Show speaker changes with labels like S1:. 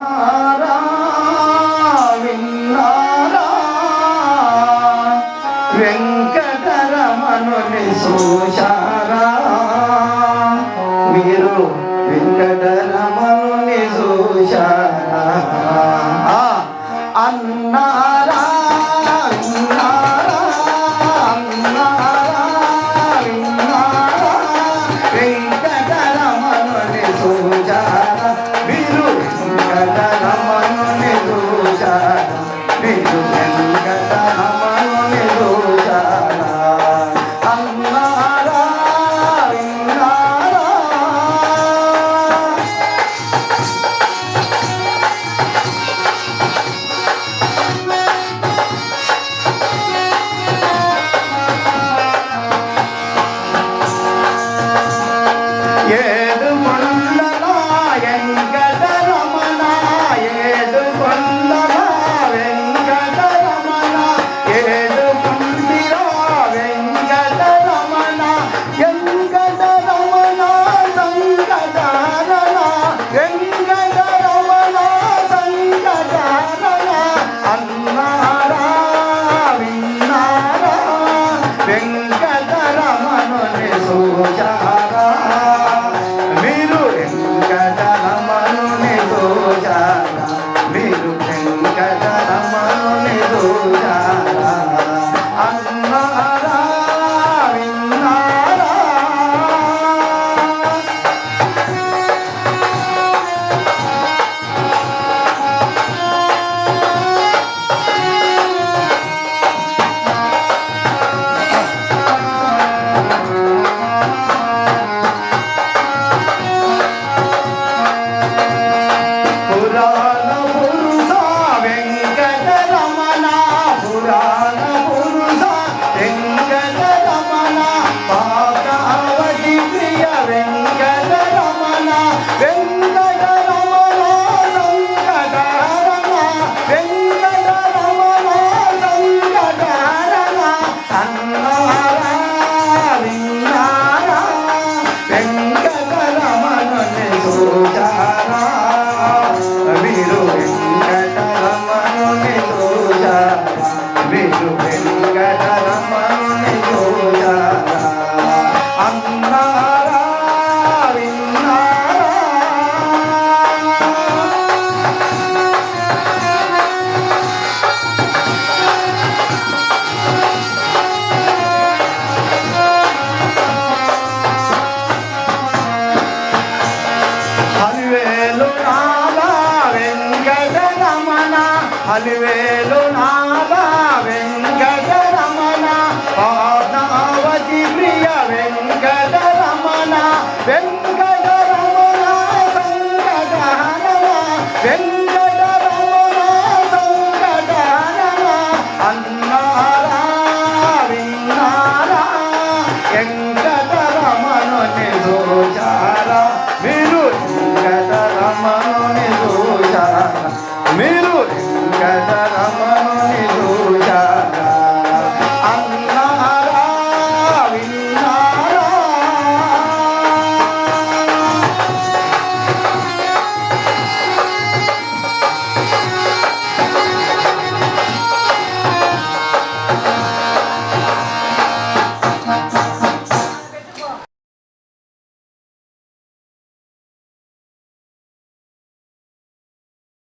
S1: విన్నారా విన్నారా వెంకటరమణుని చూశారా మీరు వెంకటరమణుని చూశారా ఆ, అలివేలు నాదా వెంకట రమణ పద్మావతి ప్రియ వెంకట రమణ వెంకట రమణ సంకట రమణ వెంకట రమణ సంకట అన్నారా విన్నారా వెంకట రమణుని చూచారా మీరు వెంకట రమణుని చూచారా మీరు Jagada